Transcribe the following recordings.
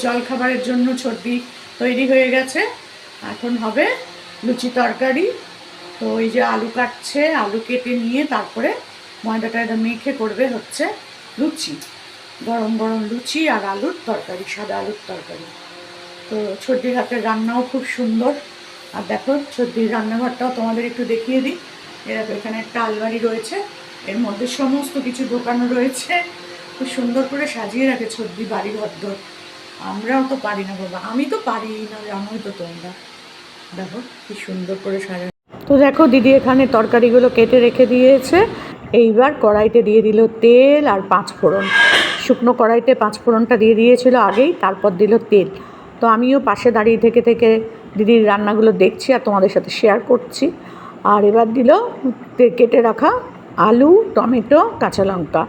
সকালের জল খাবারের জন্য ছর্দি তৈরি হয়ে গেছে। এখন হবে লুচি তরকারি। তো ওই যে আলু কাটছে, আলু কেটে নিয়ে তারপরে ময়দাটা একদম মেখে করবে হচ্ছে লুচি। গরম গরম লুচি আর আলুর তরকারি, সাদা আলুর তরকারি। তো ছর্দির হাতের রান্নাও খুব সুন্দর। আর দেখো ছর্দির রান্নাঘরটাও তোমাদের একটু দেখিয়ে দিই। এরকম এখানে একটা আলমারি রয়েছে। এর মধ্যে সমস্ত কিছু ঢোকানো রয়েছে। খুব সুন্দর করে সাজিয়ে রাখে ছর্দি বাড়ি ঘর আমরাও তো পারি না বাবা, আমি তো পারি না, জানোই তো তোমরা। দেখো, কি সুন্দর করে সাজা। তো দেখো, দিদি এখানে তরকারিগুলো কেটে রেখে দিয়েছে। এইবার কড়াইতে দিয়ে দিল তেল আর পাঁচ ফোড়ন শুকনো কড়াইতে পাঁচ ফোড়নটা দিয়ে দিয়েছিল আগেই, তারপর দিল তেল। তো আমিও পাশে দাঁড়িয়ে থেকে থেকে দিদির রান্নাগুলো দেখছি আর তোমাদের সাথে শেয়ার করছি। আর এবার দিল কেটে রাখা আলু, টমেটো, কাঁচা লঙ্কা।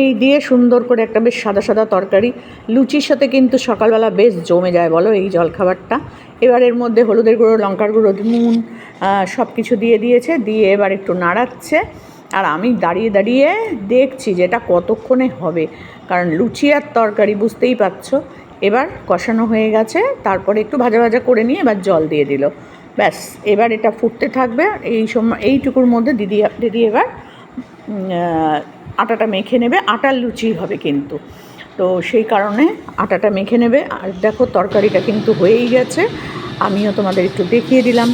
এই দিয়ে সুন্দর করে একটা বেশ সাদা সাদা তরকারি। লুচির সাথে কিন্তু সকালবেলা বেশ জমে যায় বলো এই জলখাবারটা। এবার এর মধ্যে হলুদের গুঁড়ো, লঙ্কার গুঁড়ো, নুন সব কিছু দিয়ে দিয়েছে, দিয়ে এবার একটু নাড়াচ্ছে। আর আমি দাঁড়িয়ে দাঁড়িয়ে দেখছি যে এটা কতক্ষণে হবে। কারণ লুচি আর তরকারি বুঝতেই পারছ। এবার কষানো হয়ে গেছে, তারপরে একটু ভাজা ভাজা করে নিয়ে এবার জল দিয়ে দিল। ব্যাস, এবার এটা ফুটতে থাকবে। এই সময়, এইটুকুর মধ্যে দিদি দিদি এবার আটাটা মেখে নেবে, আটার লুচি হবে কিন্তু। তো সেই কারণে আটাটা মেখে নেবে। আর দেখো তরকারিটা কিন্তু হয়েই গেছে। আমিও তোমাদের একটু দেখিয়ে দিলাম।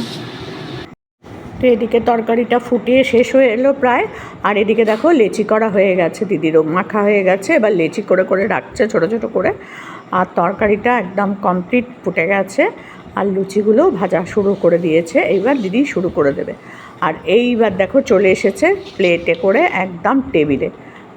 তো এদিকে তরকারিটা ফুটিয়ে শেষ হয়ে এলো প্রায়। আর এদিকে দেখো লেচি করা হয়ে গেছে, দিদিরও মাখা হয়ে গেছে। এবার লেচি করে করে রাখছে ছোট ছোট করে। আর তরকারিটা একদম কমপ্লিট ফুটে গেছে। আর লুচিগুলো ভাজা শুরু করে দিয়েছে। এইবার দিদি শুরু করে দেবে। আর এইবার দেখো চলে এসেছে প্লেটে করে একদম টেবিলে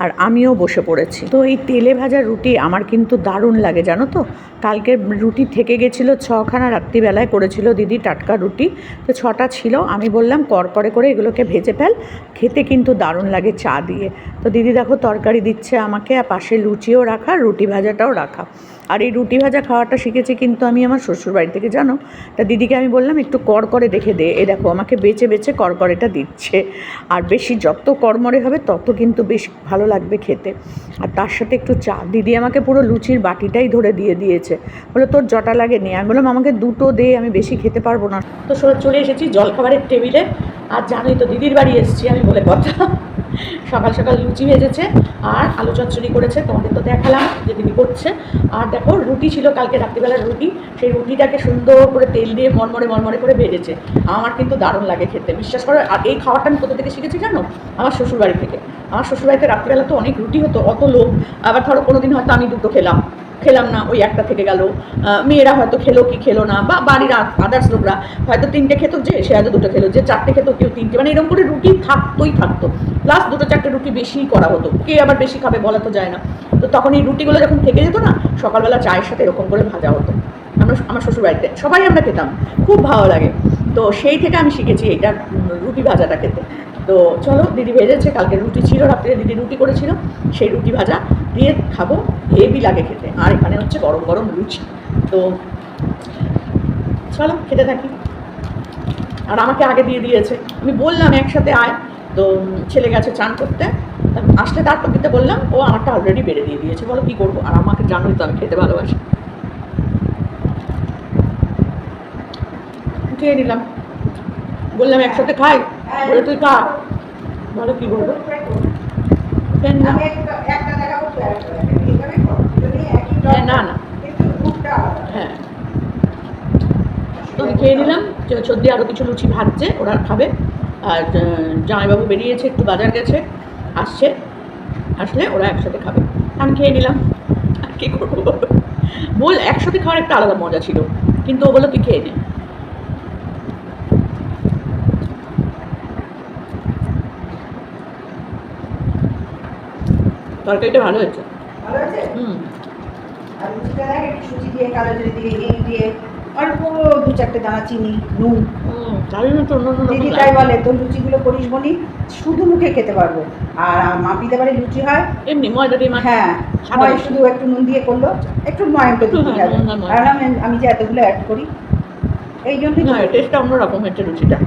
আর আমিও বসে পড়েছি। তো এই তেলে ভাজা রুটি আমার কিন্তু দারুণ লাগে, জানো তো? কালকে রুটি থেকে গেছিল, ছখানা রাত্রিবেলায় করেছিল দিদি টাটকা রুটি। তো ছটা ছিল, আমি বললাম করকরে করে এগুলোকে ভেজে ফেল, খেতে কিন্তু দারুণ লাগে চা দিয়ে। তো দিদি দেখো, তরকারি দিচ্ছে আমাকে, আর পাশে লুচিও রাখা, রুটি ভাজাটাও রাখা। আর এই রুটি ভাজা খাওয়াটা শিখেছি কিন্তু আমি আমার শ্বশুর বাড়ি থেকে, জানো? তা দিদিকে আমি বললাম, একটু করকরে দেখে দে। এ দেখো, আমাকে বেছে বেছে করকরেটা দিচ্ছে। আর বেশি যত কড়মড়ে হবে, তত কিন্তু বেশ ভালো লাগবে খেতে। আর তার সাথে একটু চা। দিদি আমাকে পুরো লুচির বাটিটাই ধরে দিয়ে দিয়েছে। বলে, তোর জটা লাগে নে আমি বললাম, আমাকে দুটো দে, আমি বেশি খেতে পারব না। তো চলে এসেছি জলখাবারের টেবিলে। আর জানোই তো, দিদির বাড়ি এসেছি আমি বলে কথা। সকাল সকাল লুচি ভেজেছে আর আলু চচ্চড়ি করেছে, তোমাদের তো দেখালাম যে দিদি করছে। আর দেখো, রুটি ছিল কালকে রাত্রিবেলার রুটি, সেই রুটিটাকে সুন্দর করে তেল দিয়ে মরমরে মরমরে করে ভেজেছে। আমার কিন্তু দারুণ লাগে খেতে, বিশ্বাস করো, আর এই খাওয়াটা আমি কোথা থেকে শিখেছি জানো? আমার শ্বশুরবাড়ি থেকে। আমার শ্বশুরবাড়িতে রাত্রিবেলা তো অনেক রুটি হতো, অত লোক আবার ধরো কোনোদিন হয়তো আমি দুটো খেলাম। খেলাম না, ওই একটা থেকে গেল। মেয়েরা হয়তো খেলো কি খেলো না, বা বাড়ির আদার্স লোকরা হয়তো তিনটে খেত যে, সে হয়তো দুটো খেলো, যে চারটে খেতো কেউ তিনটে মানে এরকম করে রুটি থাকতোই থাকতো। প্লাস দুটো চারটে রুটি বেশি করা হতো, কে আবার বেশি খাবে বলা তো যায় না। তো তখন এই রুটিগুলো যখন থেকে যেত না, সকালবেলা চায়ের সাথে এরকম করে ভাজা হতো। আমরা আমার শ্বশুরবাড়িতে, সবাই আমরা খেতাম, খুব ভালো লাগে। তো সেই থেকে আমি শিখেছি এটা রুটি ভাজাটা খেতে। তো চলো, দিদি ভেজেছে, কালকে রুটি ছিল, রাত্রে দিদি রুটি করেছিল, সেই রুটি ভাজা দিয়ে খাব, হেভি লাগে খেতে। আর এখানে হচ্ছে গরম গরম লুচি। তো চলো, খেতে থাকি। আর আমাকে আগে দিয়ে দিয়েছে। আমি বললাম, একসাথে আয়। তো ছেলে গেছে চান করতে। আসলে তারপর দিতে বললাম, ও আমারটা অলরেডি বেড়ে দিয়ে দিয়েছে। বলো, কী করব? আর আমাকে জানোই তো, আমি খেতে ভালোবাসি। খেয়ে নিলাম। বললাম, একসাথে খাই? বলে তুই খা বলো কী বলব? না। হ্যাঁ, না না। হ্যাঁ। তো আমি খেয়ে নিলাম চদ্দি আরও কিছু লুচি ভাজছে ওরা খাবে। আর জামাইবাবু বেরিয়েছে একটু বাজার গেছে আসছে। আসলে ওরা একসাথে খাবে। আমি খেয়ে নিলাম। আর কী করব বলো? বল একসাথে খাওয়ার একটা আলাদা মজা ছিল। কিন্তু ও বলল তুই খেয়ে নে। তরকারিটা ভালো হয়েছে। হুম। অল্প দু চারটে দানা চিনি নুন দিদি তাই বলে লুচিগুলো করিস বলি শুধু মুখে খেতে পারব। আর মাপিতে পারে লুচি হয়। এমনি ময়দা দিয়ে হ্যাঁ ময় শুধু একটু নুন দিয়ে করল একটু দিতে। কারণ আমি- যে এতগুলো অ্যাড করি এই জন্যই টেস্টটা অন্যরকম হচ্ছে লুচিটা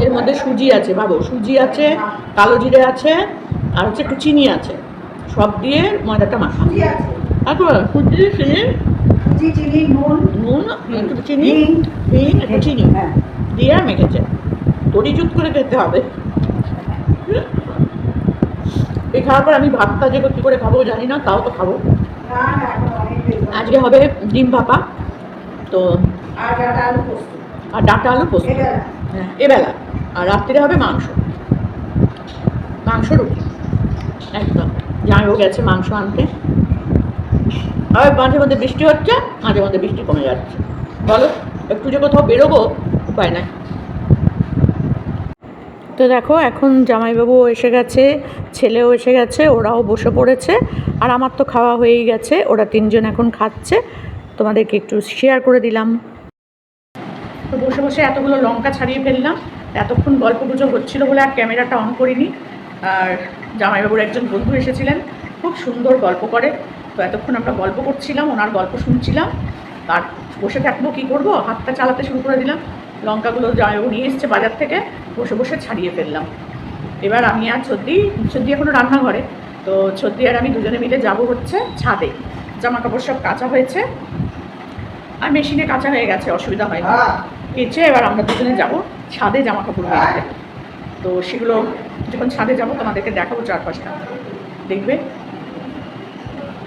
এর মধ্যে সুজি আছে বাবু সুজি আছে কালো জিরে আছে আর হচ্ছে একটু চিনি আছে। সব দিয়ে ময়দাটা মাখা। এখন সুজি চিনি? চিনি নুন। নুন একটু চিনি? হিং। একটু চিনি। হ্যাঁ। দিয়ে মেখেছে। তরিজুত করে খেতে হবে। এই খাওয়ার পর আমি ভাতটা যে কী করে খাব জানি না তাও তো খাব। আজকে হবে ডিম ভাপা। তো আর ডাটা আলু পোস্ত। হ্যাঁ এবেলা। আর রাত্রিরে হবে মাংস। মাংস রুটি। একদম। জামাইবাবু গেছে মাংস আনতে। আর মাঝে মধ্যে বৃষ্টি হচ্ছে, মাঝে মধ্যে বৃষ্টি কমে যাচ্ছে। বলো, একটু যে কোথাও বেরোবো, উপায় নাই। তো দেখো, এখন জামাইবাবু এসে গেছে, ছেলেও এসে গেছে, ওরাও বসে পড়েছে, আর আমার তো খাওয়া হয়েই গেছে, ওরা তিনজন এখন খাচ্ছে। তোমাদেরকে একটু শেয়ার করে দিলাম। তো বসে বসে এতগুলো লঙ্কা ছাড়িয়ে ফেললাম। এতক্ষণ গল্প গুজব হচ্ছিল বলে আর ক্যামেরাটা অন করিনি। আর জামাইবাবুর একজন বন্ধু এসেছিলেন, খুব সুন্দর গল্প করে। তো এতক্ষণ আমরা গল্প করছিলাম, ওনার গল্প শুনছিলাম। আর বসে থাকব কী করব? হাতটা চালাতে শুরু করে দিলাম। লঙ্কাগুলো জামাইবাবু নিয়ে এসছে বাজার থেকে, বসে বসে ছাড়িয়ে ফেললাম। এবার আমি আর ছদ্দি ছদ্দি এখনও রান্নাঘরে। তো ছদ্দি আর আমি দুজনে মিলে যাব হচ্ছে ছাদে। জামা কাপড় সব কাঁচা হয়েছে। আর মেশিনে কাঁচা হয়ে গেছে, অসুবিধা হয়। না কেচে এবার আমরা দুজনে যাব। ছাদে জামা কাপড় মেলতে তো সেগুলো যখন ছাদে যাব, তোমাদেরকে দেখাবো চারপাশটা। দেখবে?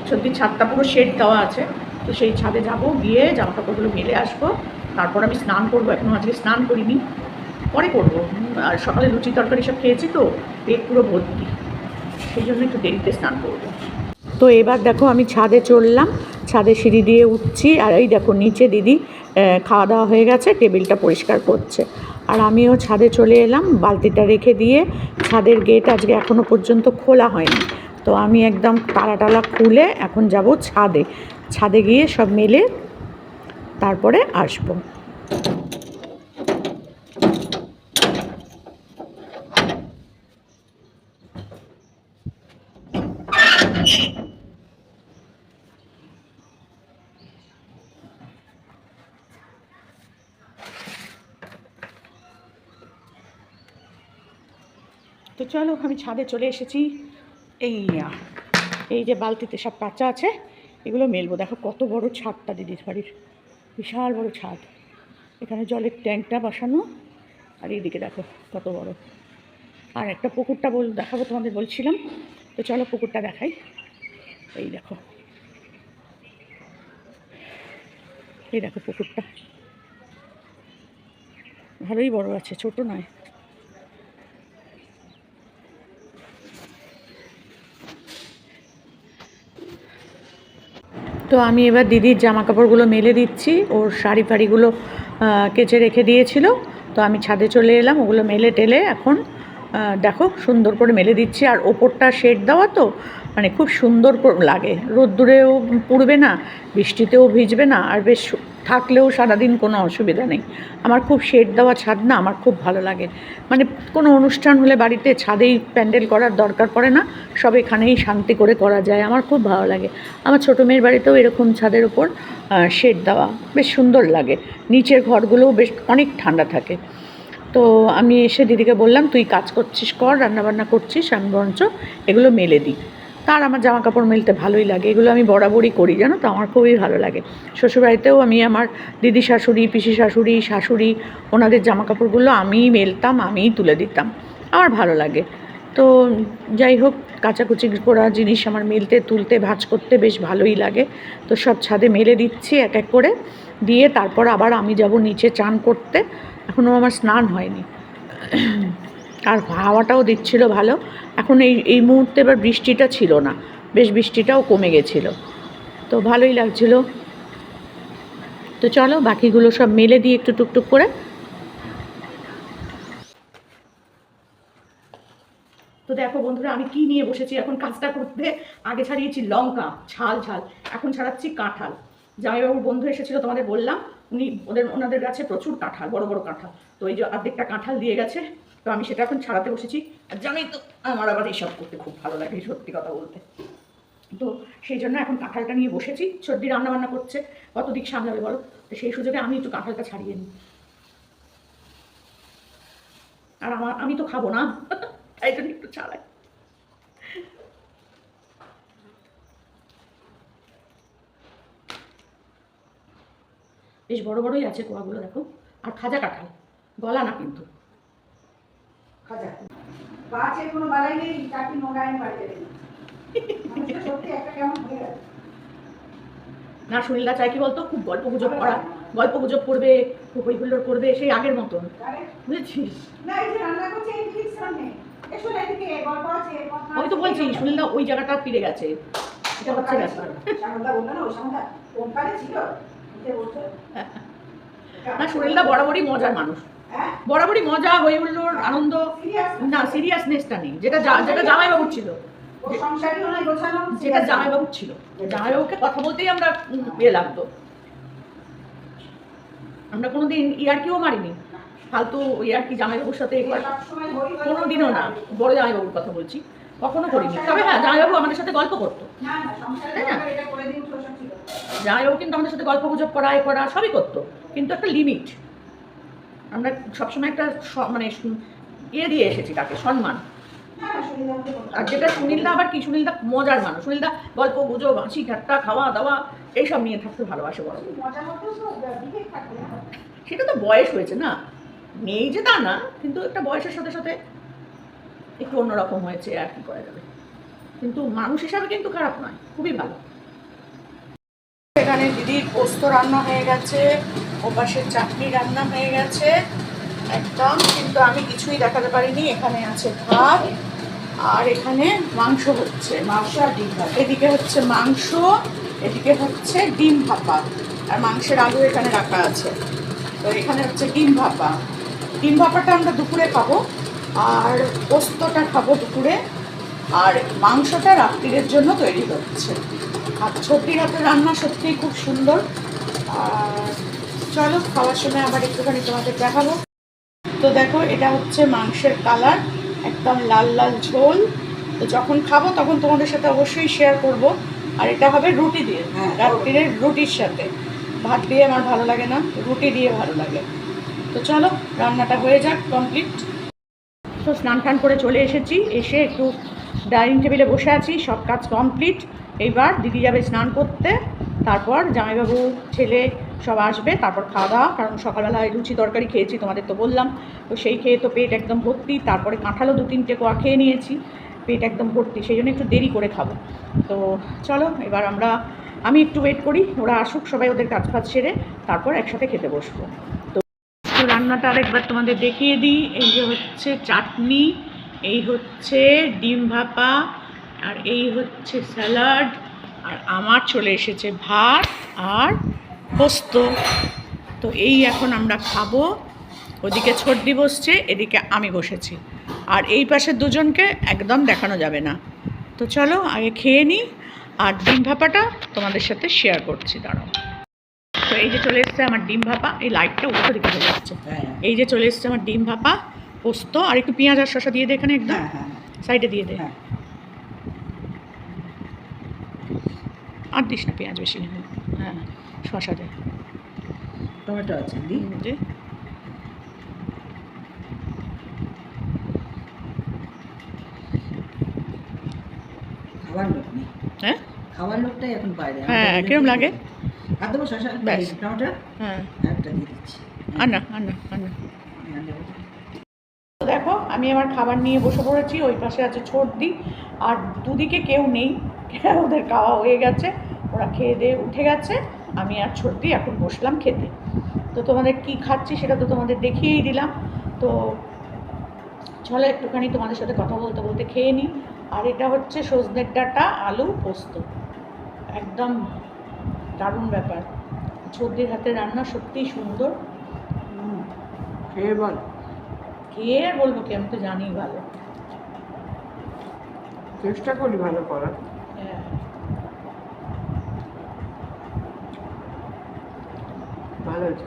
সত্যি ছাদটা পুরো শেড দেওয়া আছে। তো সেই ছাদে যাব, গিয়ে জামা কাপড়গুলো মেলে আসব। তারপর আমি স্নান করব এখনও আজকে স্নান করিনি। পরে করব। আর সকালে লুচি তরকারি সব খেয়েছি তো, পেট পুরো ভর্তি। সেই জন্য একটু দেরিতে স্নান করব। তো এবার দেখো আমি ছাদে চললাম। ছাদে সিঁড়ি দিয়ে উঠছি, আর এই দেখো নিচে দিদি খাওয়া দাওয়া হয়ে গেছে, টেবিলটা পরিষ্কার করছে। আর আমিও ছাদে চলে এলাম, বালতিটা রেখে দিয়ে ছাদের গেট আজকে এখনও পর্যন্ত খোলা হয়নি। তো আমি একদম তালা টালা খুলে এখন যাব ছাদে। ছাদে গিয়ে সব মেলে তারপরে আসব। তো চলো, আমি ছাদে চলে এসেছি। এই এই যে বালতিতে সব কাঁচা আছে, এগুলো মেলবো। দেখো কত বড় ছাদটা দিদির বাড়ির। বিশাল বড় ছাদ। এখানে জলের ট্যাঙ্কটা বসানো। আর এইদিকে দেখো কত বড়। আর একটা পুকুরটা বল দেখাবো তোমাদের বলছিলাম। তো চলো পুকুরটা দেখাই। এই দেখো। এই দেখো পুকুরটা। ভালোই বড় আছে, ছোট নয়। তো আমি এবার দিদির জামা কাপড়গুলো মেলে দিচ্ছি। ওর শাড়ি ফাড়িগুলো কেচে রেখে দিয়েছিল। তো আমি ছাদে চলে এলাম, ওগুলো মেলে টেলে এখন দেখো সুন্দর করে মেলে দিচ্ছি, আর ওপরটা শেড দেওয়া তো মানে খুব সুন্দর লাগে। রোদ্দুরেও পুড়বে না, বৃষ্টিতেও ভিজবে না, আর বেশ থাকলেও সারাদিন কোনো অসুবিধা নেই। আমার খুব শেড দেওয়া ছাদ না, আমার খুব ভালো লাগে। মানে কোনো অনুষ্ঠান হলে বাড়িতে ছাদেই প্যান্ডেল করার দরকার পড়ে না, সব এখানেই শান্তি করে করা যায়, আমার খুব ভালো লাগে। আমার ছোটো মেয়ের বাড়িতেও এরকম ছাদের ওপর শেড দেওয়া বেশ সুন্দর লাগে। নিচের ঘরগুলোও বেশ অনেক ঠান্ডা থাকে। তো আমি এসে দিদিকে বললাম, তুই কাজ করছিস কর, রান্নাবান্না করছিস, আমি বরঞ্চ এগুলো মেলে দিই। তার আমার জামা কাপড় মেলতে ভালোই লাগে, এগুলো আমি বরাবরই করি, জানো তো? আমার খুবই ভালো লাগে। শ্বশুরবাড়িতেও আমি আমার দিদি শাশুড়ি, পিসি শাশুড়ি শাশুড়ি, ওনাদের জামা কাপড়গুলো আমিই মেলতাম, আমিই তুলে দিতাম। আমার ভালো লাগে। তো যাই হোক, কাচাকুচি করা জিনিস আমার মেলতে, তুলতে, ভাঁজ করতে বেশ ভালোই লাগে। তো সব ছাদে মেলে দিচ্ছি এক এক করে। দিয়ে তারপর আবার আমি যাব নিচে চান করতে। এখনও আমার স্নান হয়নি। আর হাওয়াটাও দিচ্ছিল ভালো। এখন এই এই মুহূর্তে এবার বৃষ্টিটা ছিল না। বেশ বৃষ্টিটাও কমে গেছিল। তো ভালোই লাগছিল। তো চলো, বাকিগুলো সব মেলে দিয়ে একটু টুকটুক করে। তো দেখো বন্ধুরা, আমি কি নিয়ে বসেছি? এখন কাজটা করতে। আগে ছাড়িয়েছি লঙ্কা, ঝাল ঝাল। এখন ছাড়াচ্ছি কাঁঠাল। জামাইবাবুর বন্ধু এসেছিল তোমাদের বললাম। উনি ওদের, ওনাদের কাছে প্রচুর কাঁঠাল, বড় বড় কাঁঠাল। তো এই যে অর্ধেকটা কাঁঠাল দিয়ে গেছে, তো আমি সেটা এখন ছাড়াতে বসেছি। আর জানোই তো, আমার আবার এইসব করতে খুব ভালো লাগে সত্যি কথা বলতে। তো সেই জন্য এখন কাঁঠালটা নিয়ে বসেছি। সর্দি রান্না বান্না করছে কত দিক সামলাবে বলো? তো সেই সুযোগে আমি একটু কাঁঠালটা ছাড়িয়ে নিই। আর আমার, আমি তো খাব না। তাই জন্য একটু ছাড়াই। বেশ বড় বড়ই আছে কোয়াগুলো দেখো। আর খাজা কাঁঠাল গলা না কিন্তু। খাজা। গাছে কোনো বালাই নেই চারটি নোংরায় বাড়িতে সত্যি একটা কেমন হয়ে গেছে না সুনীলদা কি বলতো? খুব গল্প গুজব করা। গল্প গুজব করবে করবে সেই আগের মতন। বুঝেছিস? আমি তো বলছি সুনীলদা ওই জায়গাটা ফিরে গেছে। এটা হচ্ছে ব্যাপার না সুনীলদা বরাবরই মজার মানুষ। হ্যাঁ? বরাবরই মজা হয়ে আনন্দ। না সিরিয়াসনেসটা নেই। যেটা যেটা জামাইবাবুর ছিল। যেটা জামাইবাবুর ছিল। জামাইবাবুকে কথা বলতেই আমরা ইয়ে লাগতো। আমরা কোনোদিন ইয়ার্কিও মারিনি। ফালতু ইয়ার্কি জামাইবাবুর সাথে কোনোদিনও না। বড় জামাইবাবুর কথা বলছি। কখনো করিনি। তবে হ্যাঁ জামাইবাবু আমাদের সাথে গল্প করতো। তাই না? কিন্তু আমাদের সাথে গল্প গুজব করা, এ করা সবই করতো। কিন্তু একটা লিমিট আমরা সবসময় একটা মানে ইয়ে দিয়ে এসেছি তাকে, সম্মান। আর যেটা সুনীলদা আবার কি? সুনীলদা মজার মানুষ। সুনীলদা গল্প, গুজব, হাসি, ঠাট্টা, খাওয়া দাওয়া, এইসব নিয়ে থাকতে ভালোবাসে বড় সেটা তো বয়স হয়েছে না। নেই যে তা না, কিন্তু একটা বয়সের সাথে সাথে একটু অন্যরকম হয়েছে, আর কি করা যাবে। কিন্তু মানুষ হিসাবে কিন্তু খারাপ নয়, খুবই ভালো। এখানে দিদির পোস্ত রান্না হয়ে গেছে, ওপাশের চাটনি রান্না হয়ে গেছে, একদম। কিন্তু আমি কিছুই দেখাতে পারিনি, এখানে আছে ভাত, আর এখানে মাংস হচ্ছে, মাংস আর ডিম ভাত। এদিকে হচ্ছে মাংস, এদিকে হচ্ছে ডিম ভাপা, আর মাংসের আলু এখানে রাখা আছে। তো এখানে হচ্ছে ডিম ভাপা। ডিম ভাপাটা আমরা দুপুরে খাব আর পোস্তটা খাব দুপুরে। আর মাংসটা রাত্রিরের জন্য তৈরি হচ্ছে। আর ছটির হাতে রান্না সত্যিই খুব সুন্দর। আর চলো খাওয়ার সময় আবার একটুখানি তোমাদের দেখাবো। তো দেখো এটা হচ্ছে মাংসের কালার একদম লাল লাল ঝোল। তো যখন খাব তখন তোমাদের সাথে অবশ্যই শেয়ার করব। আর এটা হবে রুটি দিয়ে হ্যাঁ। রাত্রিরের রুটির সাথে। ভাত দিয়ে আমার ভালো লাগে না রুটি দিয়ে ভালো লাগে। তো চলো রান্নাটা হয়ে যাক কমপ্লিট তো স্নান টান করে চলে এসেছি। এসে একটু ডাইনিং টেবিলে বসে আছি, সব কাজ কমপ্লিট। এইবার দিদি যাবে স্নান করতে, তারপর জামাইবাবু, ছেলে সব আসবে, তারপর খাওয়া দাওয়া কারণ সকালবেলায় লুচি তরকারি খেয়েছি, তোমাদের তো বললাম। তো সেই খেয়ে তো পেট একদম ভর্তি, তারপরে কাঁঠালও দু তিনটে কোয়া খেয়ে নিয়েছি, পেট একদম ভর্তি, সেই জন্য একটু দেরি করে খাব। তো চলো, এবার আমরা, আমি একটু ওয়েট করি, ওরা আসুক, সবাই ওদের কাজ ফাজ সেরে, তারপর একসাথে খেতে বসবো। তো রান্নাটা আরেকবার তোমাদের দেখিয়ে দিই। এই যে হচ্ছে চাটনি, এই হচ্ছে ডিম ভাপা, আর এই হচ্ছে স্যালাড, আর আমার চলে এসেছে ভাত আর পোস্ত। তো এই এখন আমরা খাব। ওদিকে ছর্দি বসছে, এদিকে আমি বসেছি। আর এই পাশের দুজনকে একদম দেখানো যাবে না। তো চলো, আগে খেয়ে নিই। আর ডিম ভাপাটা তোমাদের সাথে শেয়ার করছি, দাঁড়াও। তো এই যে চলে এসছে আমার ডিম ভাপা। এই লাইটটা উপরে দিকে চলে যাচ্ছে এই যে চলে এসছে আমার ডিম ভাপা পোস্ত আর একটু পেঁয়াজ আর শসা দিয়ে দে এখানে একদম। হ্যাঁ হ্যাঁ। সাইডে দিয়ে দে। হ্যাঁ। আর দিস না পেঁয়াজ বেশি। হ্যাঁ। শসা দে। টমেটো আছে লোক নেই। হ্যাঁ? খাবার লোকটাই এখন বাইরে। হ্যাঁ, কিরম লাগে? আর দেবো? শশা ব্যাস। টমেটো? হ্যাঁ। একটা দিয়ে দিচ্ছি। দেখো আমি আমার খাবার নিয়ে বসে পড়েছি। ওই পাশে আছে ছর্দি আর দুদিকে কেউ নেই। ওদের খাওয়া হয়ে গেছে। ওরা খেয়ে দিয়ে উঠে গেছে। আমি আর ছর্দি এখন বসলাম খেতে। তো তোমাদের কি খাচ্ছি সেটা তো তোমাদের দেখিয়েই দিলাম। তো চলো একটুখানি তোমাদের সাথে কথা বলতে বলতে খেয়ে নিই। আর এটা হচ্ছে সজনের ডাঁটা আলু পোস্ত। একদম দারুণ ব্যাপার। ছর্দির হাতে রান্না সত্যিই সুন্দর। খেয়ে বল। কে আর বলব কি আমি তো জানি ভালো। চেষ্টা করি ভালো করার। হ্যাঁ। ভালো হয়েছে।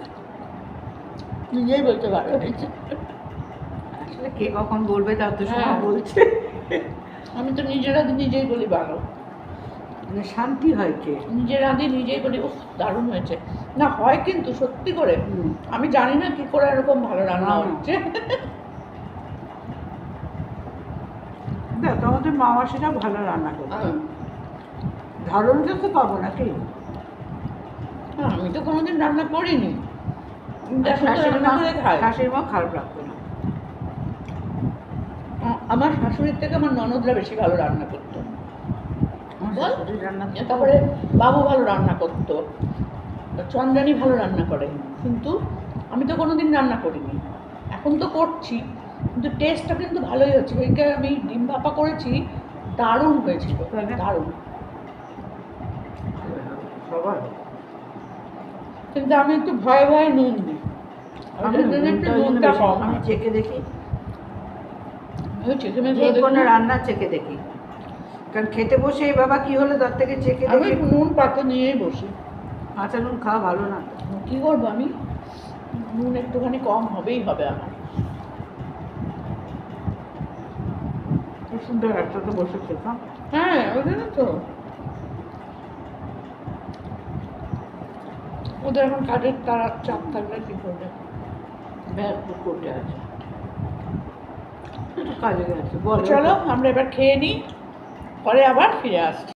নিজেই বলতে পারো হয়েছে আসলে কে কখন বলবে তার তো সময় হ্যাঁ। বলছে। আমি তো নিজের নিজেই বলি ভালো। মানে শান্তি হয় কে? নিজের আগে নিজেই বলি উফ দারুণ হয়েছে। না হয় কিন্তু সত্যি করে। আমি জানি না কি করে এরকম ভালো রান্না না, না। হচ্ছে। দেখ আমাদের ভালো রান্না করে হ্যাঁ। ধরনটা তো পাবো নাকি আমি তো কোনোদিন রান্না করিনি। কিন্তু এখন তো শাশুড়ি রান্না মা করে খাই শাশুড়ি মা খারাপ রাখতো না। আমার শাশুড়ির থেকে আমার ননদরা বেশি ভালো রান্না করতো। বল। তারপরে বাবু ভালো রান্না করতো। চন্দ্রানী ভালো রান্না করে। কিন্তু আমি তো কোনোদিন রান্না করিনি। এখন তো করছি। কিন্তু টেস্টটা কিন্তু ভালোই হচ্ছে। ওইকে আমি ডিম ভাপা করেছি দারুণ হয়েছিল? দারুণ। কিন্তু আমি একটু ভয়ে ভয়ে নুন দিই। চেকে দেখি। রান্না চেকে দেখি। কারণ খেতে বসে এই বাবা কি হলো? তার থেকে চেকে আমি নুন পাতে নিয়েই বসি। কাঁচা নুন খাওয়া ভালো না। কি করব আমি? নুন একটুখানি কম হবেই হবে আমার। সুন্দর একসাথে বসে খেতাম। হ্যাঁ জন্য তো। ওদের এখন কাজের তারা চাপ থাকলে কি করবে? ব্যাগ করতে আছে। কাজে গেছে বলো। চলো আমরা এবার খেয়ে নিই। পরে আবার ফিরে আসছি